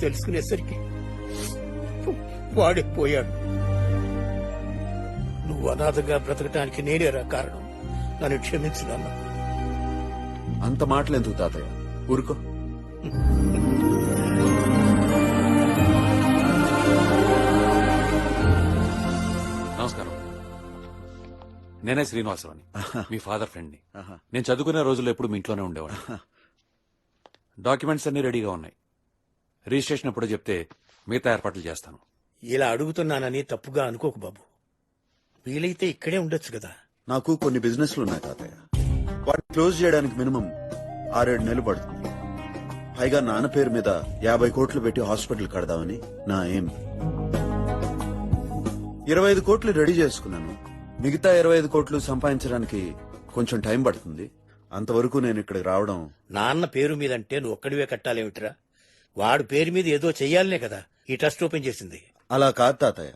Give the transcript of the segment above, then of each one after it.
తెలుసుకునేసరికి వాడే పోయాడు నువ్వు అనాథగా బ్రతకటానికి నేనేరా కారణం? నన్ను క్షమించు నాన్న. అంత మాటలు ఎందుకు తాతయ్య? ఊరుకో. నమస్కారం. నేనే శ్రీనివాసరావుని మీ ఫాదర్ ఫ్రెండ్ని. ఆహా. నేను చదువుకునే రోజుల్లో ఎప్పుడు మీ ఇంట్లోనే ఉండేవాడు డాక్యుమెంట్స్ అన్ని రెడీగా ఉన్నాయి. రిజిస్ట్రేషన్ ఎప్పుడో చెప్తే మిగతా ఏర్పాట్లు చేస్తాను. ఇలా అడుగుతున్నానని తప్పుగా అనుకోకు బాబు. వీలైతే ఇక్కడే ఉండొచ్చు కదా. నాకు కొన్ని బిజినెస్లు ఉన్నాయి తాతయ్య. వాటిని క్లోజ్ చేయడానికి మినిమం ఆరేడు నెలలు పడుతుంది. పైగా నాన్న పేరు మీద యాభై కోట్లు పెట్టి హాస్పిటల్ కడదామని నా ఏం. ఇరవై ఐదు కోట్లు రెడీ చేసుకున్నాను. మిగతా ఇరవై ఐదు కోట్లు సంపాదించడానికి కొంచెం టైం పడుతుంది. అంతవరకు నేను ఇక్కడికి రావడం నాన్న పేరు మీద అంటే నువ్వు ఒక్కడివే కట్టాలేమిట్రా? వాడు పేరు మీద ఏదో చెయ్యాలనే కదా. ఈ ట్రస్ట్ ఓపెన్ చేసింది. అలా కాదు తాతయ్య.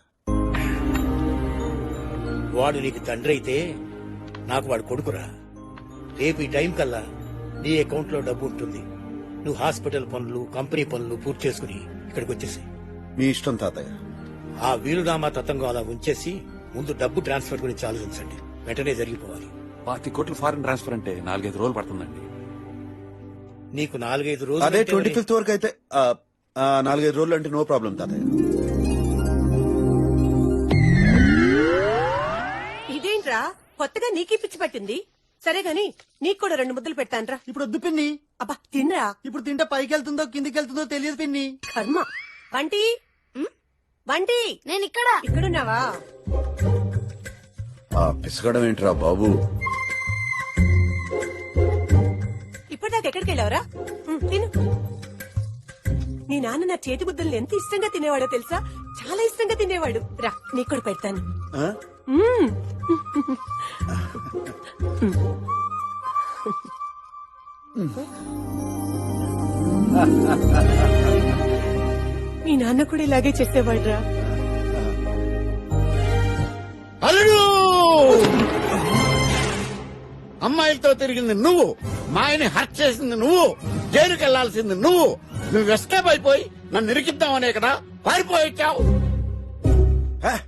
వాడు నీకు తండ్రి అయితే నాకు వాడు కొడుకురా. రేపు ఈ టైం కల్లా నీ అకౌంట్లో డబ్బు ఉంటుంది. నువ్వు హాస్పిటల్ పనులు కంపెనీ పనులు పూర్తి చేసుకుని ఇక్కడికి వచ్చేసి మీ ఇష్టం తాతయ్య. ఆ వీలునామా తతంగం అలా ఉంచేసి ముందు డబ్బు ట్రాన్స్ఫర్ గురించి ఆలోచించండి. వెంటనే జరిగిపోవాలి. పాతి కోట్లు ఫారెన్ ట్రాన్స్ఫర్ అంటే నాలుగైదు రోజులు పడుతుందండి. నీకు నాలుగైదు అదే రోజులు ట్వంటీ ఫిఫ్త్ వరకు అయితే ఆ, ఆ, నాలుగైదు రోజులు అంటే నో ప్రాబ్లం తాతయ్య. ఇదేంట్రా? కొత్తగా నీకే పిచ్చి పట్టింది. సరే గాని నీకు కూడా రెండు ముద్దలు పెడతాన్రా ఇప్పుడు వద్దు పిన్ని. అబ్బా తినరా. ఇప్పుడు తింటే పైకి వెళ్తుందో కిందికి వెళ్తుందో తెలియదు పిన్ని. కర్మ. వంటి. ఉమ్, వంటి. నేను ఇక్కడ ఇక్కడున్నావా? ఆ పిసగడం ఏంట్రా బాబు? ఎక్కడికి వెళ్ళావరా తిను. నీ నాన్న నా చేతి ముద్దల్ని ఎంత ఇష్టంగా తినేవాడో తెలుసా? చాలా ఇష్టంగా తినేవాడు. రా నీకు కూడా పెడతాను. మీ నాన్న కూడా ఇలాగే చేసేవాడురా. అల్లుడు! అమ్మాయిలతో తిరిగింది నువ్వు. మాయని హర్ట్ చేసింది నువ్వు. జైలుకి వెళ్ళాల్సింది నువ్వు. నువ్వు ఎస్కేప్ అయిపోయి నన్ను ఇరికిద్దామనే కదా పారిపోయావు హే,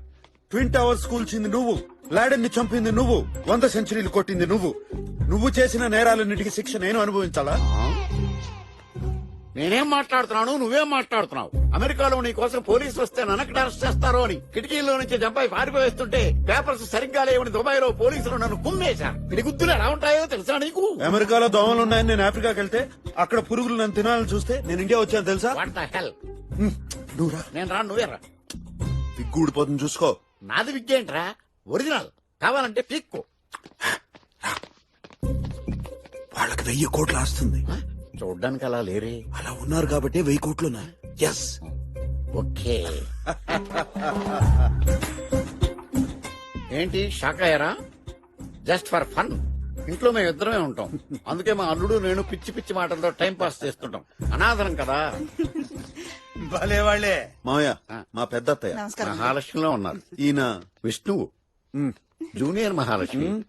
ట్విన్ టవర్స్ కూల్చింది నువ్వు. లాడెన్ని చంపింది నువ్వు. వంద సెంచరీలు కొట్టింది నువ్వు. నువ్వు చేసిన నేరాలన్నిటికీ శిక్ష నేను అనుభవించాలా? నేనేం మాట్లాడుతున్నాను? నువ్వేం మాట్లాడుతున్నావు? అమెరికాలో నీ కోసం పోలీసులు వస్తే నన్నక్కడ అరెస్ట్ చేస్తారో అని కిటికీలో నుంచి జంపాయి పారిపోయేస్తుంటే పేపర్స్ సరిగ్గా లేవని దుబాయ్లో పోలీసులు నన్ను కుమ్మేశారు. ఇది గుర్తులు ఎలా ఉంటాయో తెలుసా నీకు? అమెరికాలో దోమలు ఉన్నాయని నేను ఆఫ్రికాకి వెళ్తే అక్కడ పురుగులు నన్ను తినాలని చూస్తే నేను ఇండియా వచ్చాను తెలుసా? వాట్ ద హెల్ హ్మ్, నువ్వురా నేను రా నువ్వే రా. ఊడిపోతుంది చూసుకో. నాది విద్య ఏంట్రా? ఒరిజినల్. కావాలంటే పీక్కు. వాళ్ళకి వెయ్యి కోట్లు ఆస్తుంది. చూడ్డానికి అలా లేరే. అలా ఉన్నారు కాబట్టి వెయ్యి కోట్లు ఉన్నాయి ఎస్ ఓకే. ఏంటి షాక్ అయ్యారా? జస్ట్ ఫర్ ఫన్ ఇంట్లో మేము ఇద్దరమే ఉంటాం. అందుకే మా అల్లుడు నేను పిచ్చి పిచ్చి మాటలతో టైం పాస్ చేస్తుంటాం. అనాథరం కదా. భలే వాళ్ళే. మావయ్య మా పెద్ద అత్తయ్య మహాలక్ష్మిలో ఉన్నారు. ఈయన విష్ణువు. జూనియర్ మహాలక్ష్మి.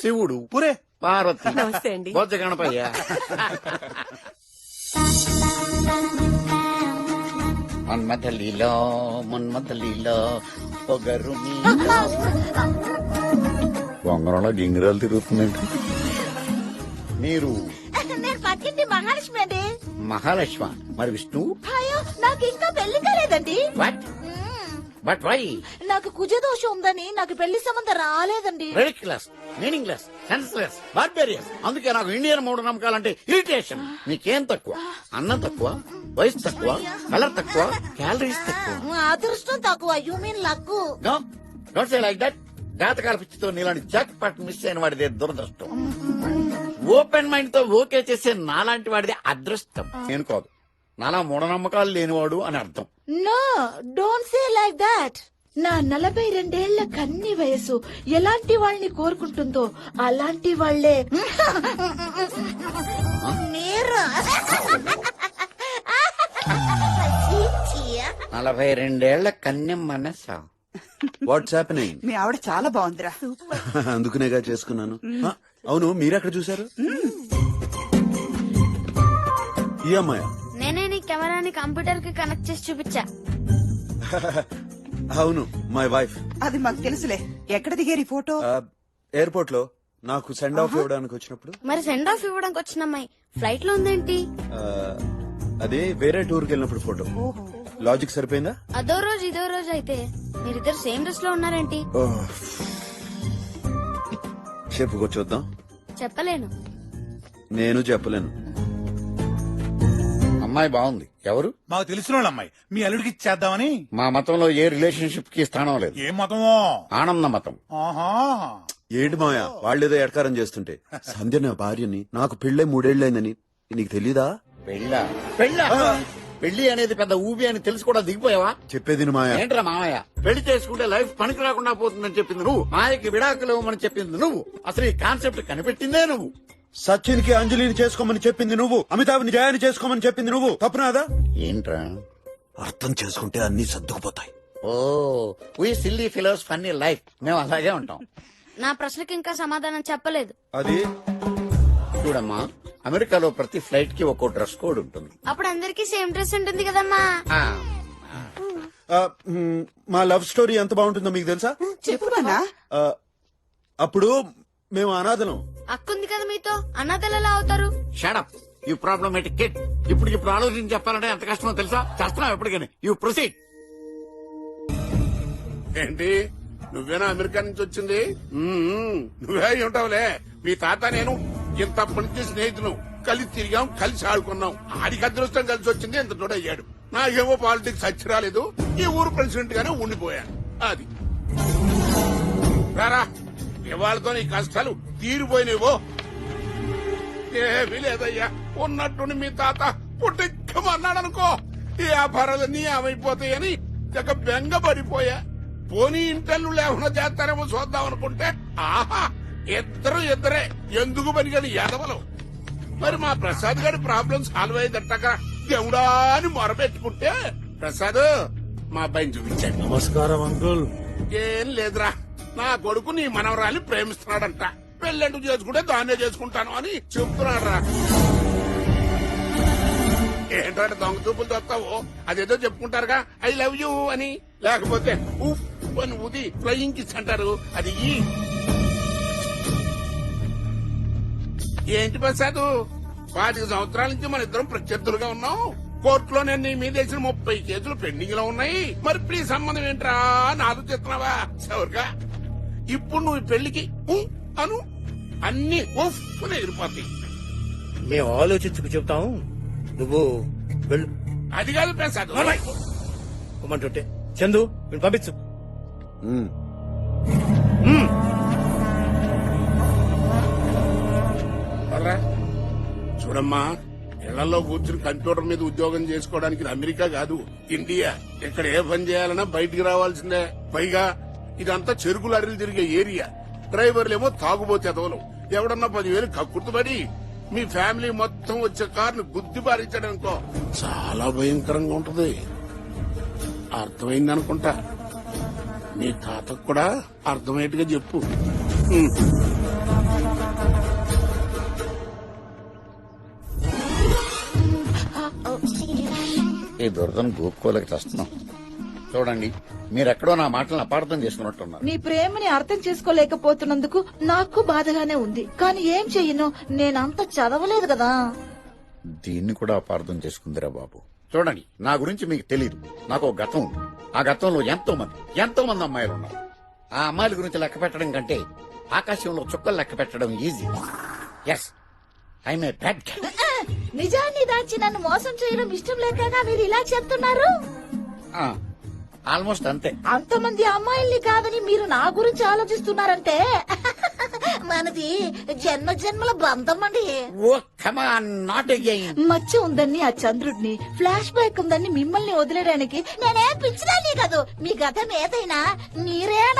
శివుడు. పురే. పార్వతి. నమస్తే అండి. బొజ్జ గణపయ్య. మన్మథలీలో మన్మథలీలో పొగరు బొంగరంలో గింగిరాలు తిరుగుతుందండి మీరు నేను పక్కింటి మహాలక్ష్మి అండి. మహాలక్ష్మ. మరి విష్ణు? నాకు ఇంకా పెళ్ళి కాలేదండి. వాట్ బట్ వై నాకు కుజదోషం ఉందని నాకు పెళ్ళి సంబంధం రాలేదండి. రెడిక్యులస్ మీనింగ్లెస్ సెన్స్లెస్ బార్బేరియస్ అందుకే నాకు ఇండియన్ మూడు నమ్మకాలంటే ఇరిటేషన్ నీకేం తక్కువ? అన్నం తక్కువ? వయసు తక్కువ? కలర్ తక్కువ? క్యాలరీస్ తక్కువ? అదృష్టం తక్కువ. You mean luck no don't say like that జాతకాల పిచ్చితో నీలాంటి జాక్ పాట్ మిస్ అయిన వాడిదే దురదృష్టం. ఓపెన్ మైండ్తో ఓకే చేసే నాలాంటి వాడిదే అదృష్టం. నేను కాదు. నాలా మూఢనమ్మకాలు లేనివాడు అని అర్థం. No don't say like that. నా నలభై రెండేళ్ళ కన్ని వయసు ఎలాంటి వాళ్ళని కోరుకుంటుందో అలాంటి వాళ్ళే మీరు నలభై రెండేళ్ళ కన్యం మనసా? వాట్స్ హ్యాపెనింగ్ మీ ఆవిడ చాలా బాగుందిరా. అందుకునేగా చేసుకున్నాను. అవును మీరెక్కడ చూసారు ఈ అమ్మాయ? నీ కంప్యూటర్కి కనెక్ట్ చేసి చూపించా. అవును మై వైఫ్ అది మాకు తెలుసులే. ఎక్కడ దిగారు ఈ ఫోటో? ఎయిర్పోర్ట్లో నాకు సెండ్ ఆఫ్ ఇవ్వడానికి వచ్చినప్పుడు. మరి సెండ్ ఆఫ్ ఇవ్వడానికి వచ్చిన అమ్మాయి ఫ్లైట్లో ఉందేంటి అదే వేరే టూర్కి వెళ్ళినప్పుడు ఫోటో. లాజిక్ సరిపోయిందా? అదో రోజు ఇదో రోజు అయితే. మీరిద్దరు సేమ్ డ్రెస్లో ఉన్నారేంటి? ఓహ్. చెప్పుకొచ్చొద్దాం చెప్పలేను. నేను చెప్పలేను. అమ్మాయి బాగుంది. ఎవరు? మాకు తెలిసిన వాళ్ళ అమ్మాయి. మీ అల్లుడికి ఇచ్చేద్దామని. మా మతంలో ఏ రిలేషన్షిప్కి స్థానం లేదు. ఏం మతమో? ఆనంద మతం. ఆహా. ఏంటి మాయా వాళ్ళేదో ఎడకారం చేస్తుంటే. సంధ్య నా భార్యని నాకు పెళ్ళై మూడేళ్ళైందని నీకు తెలీదా? పెళ్ళా? పెళ్ళా? పెళ్ళి అనేది పెద్ద ఊబి అని తెలిసి కూడా దిగిపోయావా? చెప్పేది మాయా ఏంట్రా మామయ్య పెళ్ళి చేసుకుంటే లైఫ్ పనికి రాకుండా పోతుందని చెప్పింది నువ్వు. మాయకి విడాకులు ఇవ్వమని చెప్పింది నువ్వు. అసలు ఈ కాన్సెప్ట్ కనిపెట్టిందే నువ్వు. సచిన్కి అంజలిని చేసుకోమని చెప్పింది నువ్వు అమితాబ్ని జయాన్ని చేసుకోమని చెప్పింది నువ్వు. తప్పునాదా ఏంట్రా? అర్థం చేసుకుంటే అన్ని సర్దుకుపోతాయి. ఓ we silly fellows funny life మేము అలాగే ఉంటాం. నా ప్రశ్నకి ఇంకా సమాధానం చెప్పలేదు. అది? చూడమ్మా అమెరికాలో ప్రతి ఫ్లైట్కి ఒక్కో డ్రెస్ కోడ్ ఉంటుంది. అప్పుడు అందరికీ సేమ్ డ్రెస్ ఉంటుంది కదమ్మా. ఆ, ఆ, మ్, మా లవ్ స్టోరీ ఎంత బాగుంటుందో మీకు తెలుసా? చెప్పు నాన్నా. ఆ, అప్పుడు మేము అనాథలం. అక్కుంది కదా మీతో? అన్నదలు ఎలా అవుతారు షడప్ యూ ప్రాబ్లమేటిక్ కిడ్ ఇప్పుడు ఇప్పుడు ఆలోచించి చెప్పాలంటే ఎంత కష్టమో తెలుసా? చేస్తున్నావు ఎప్పటికని. యూ ప్రొసీడ్ ఏంటి? నువ్వేనా అమెరికా నుంచి వచ్చింది. నువ్వే అయి ఉంటావులే. మీ తాత నేను ఇంతప్పటి నుంచి స్నేహితులు. కలిసి తిరిగాం కలిసి ఆడుకున్నాం. ఆడికి అదృష్టం కలిసి వచ్చింది ఇంత తోడు అయ్యాడు. నాకేమో పాలిటిక్స్ వచ్చి రాలేదు. ఈ ఊరు ప్రెసిడెంట్ గానే ఉండిపోయాను. అది. రారా. ఇవాళతో నీ కష్టాలు తీరిపోయినవో ఏమీ లేదయ్యా. ఉన్నట్టుండి మీ తాత పుట్టిక్కమన్నాడనుకో ఈ వ్యాపారాలన్నీ ఏమైపోతాయని ఇక బెంగ పడిపోయా పోనీ ఇంటర్లు లేకుండా చేస్తారేమో చూద్దాం అనుకుంటే ఆహా ఇద్దరు ఇద్దరే. ఎందుకు పనిగని ఎదవలు మరి మా ప్రసాద్ గారి ప్రాబ్లం సాల్వ్ అయిందట్టక దేవుడా అని మొరబెట్టుకుంటే ప్రసాద్ మా అబ్బాయిని చూపించాడు. నమస్కారం అంకుల్. ఏం లేదురా. నా కొడుకు నీ మనవరాలి ప్రేమిస్తున్నాడంట. పెళ్ళంటూ చేసుకుంటే దాన్నే చేసుకుంటాను అని చెప్తున్నాడు రా ఏంటంటే దొంగ చూపులు చూస్తావు? అదేదో చెప్పుకుంటారుగా ఐ లవ్ యూ అని. లేకపోతే ఉఫ్ అని ఊది ఫ్లయింగ్ కిస్ అంటారు. అది ఈ. ఏంటి ప్రసాద్? పాతిక సంవత్సరాల నుంచి మన ఇద్దరం ప్రత్యర్థులుగా ఉన్నాం. కోర్టులో నేను నీ మీద వేసిన ముప్పై కేసులు పెండింగ్లో ఉన్నాయి. మరి ప్రీ సంబంధం ఏంట్రా? అని ఆలోచిస్తున్నావా సౌరుగా ఇప్పుడు నువ్వు ఈ పెళ్ళికి అను అన్ని ఎగిరిపోతాయి. మేము ఆలోచించుకు చెప్తాం నువ్వు వెళ్ళు. అది కాదు ప్రసాద్. చందు నేను పంపించు. చూడమ్మా ఇళ్ళలో కూర్చుని కంప్యూటర్ మీద ఉద్యోగం చేసుకోవడానికి ఇది అమెరికా కాదు ఇండియా. ఇక్కడ ఏ పని చేయాలన్నా బయటికి రావాల్సిందే. పైగా ఇదంతా చెరుకు లారీలు తిరిగే ఏరియా. డ్రైవర్లేమో తాగుబోతే ఎదవలు. ఎవడన్నా పదివేలు కక్కుర్తుపడి మీ ఫ్యామిలీ మొత్తం వచ్చే కారుని గుద్ది పారించాడనుకో చాలా భయంకరంగా ఉంటది. అర్థమైందనుకుంటా నీ తాతకు కూడా అర్థమయ్యేట్టుగా చెప్పు. ఈ దురదను గోపుకోలేక చేస్తున్నాం. చూడండి మీరెక్కడో నా మాటలను అపార్థం చేసుకున్నట్టున్నారు. నీ ప్రేమని అర్థం చేసుకోలేకపోతున్నందుకు నాకు బాధగానే ఉంది. కానీ ఏం చెయ్యను? నేనంత చదవలేదు కదా. దీన్ని కూడా అపార్థం చేసుకుందిరా బాబు. చూడండి నా గురించి మీకు తెలియదు నాకు ఒక గతం ఉంది. ఆ గతంలో ఎంతో మంది ఎంతో మంది అమ్మాయిలు ఉన్నారు. ఆ అమ్మాయిల గురించి లెక్క పెట్టడం కంటే ఆకాశంలో చుక్కలు లెక్క పెట్టడం easy yes I'm a bad నిజాన్ని దాచి నన్ను మోసం చేయడం ఇష్టం లేకగా మీరు ఇలా చెప్తున్నారు? ఆల్మోస్ట్ అంతే. అంతమంది అమ్మాయిల్ని కాదని మీరు నా గురించి ఆలోచిస్తున్నారంటే? మనది జన్మ జన్మల బంధం అండి. ఓ కమాన్ నాట్ అగైన్ మచ్చ ఉందని ఆ చంద్రుడిని ఫ్లాష్ బ్యాక్ ఉందని మిమ్మల్ని వదిలేయడానికి నేనే పిచ్చిదాన్ని కాదు. మీ గతం ఏదైనా మీరే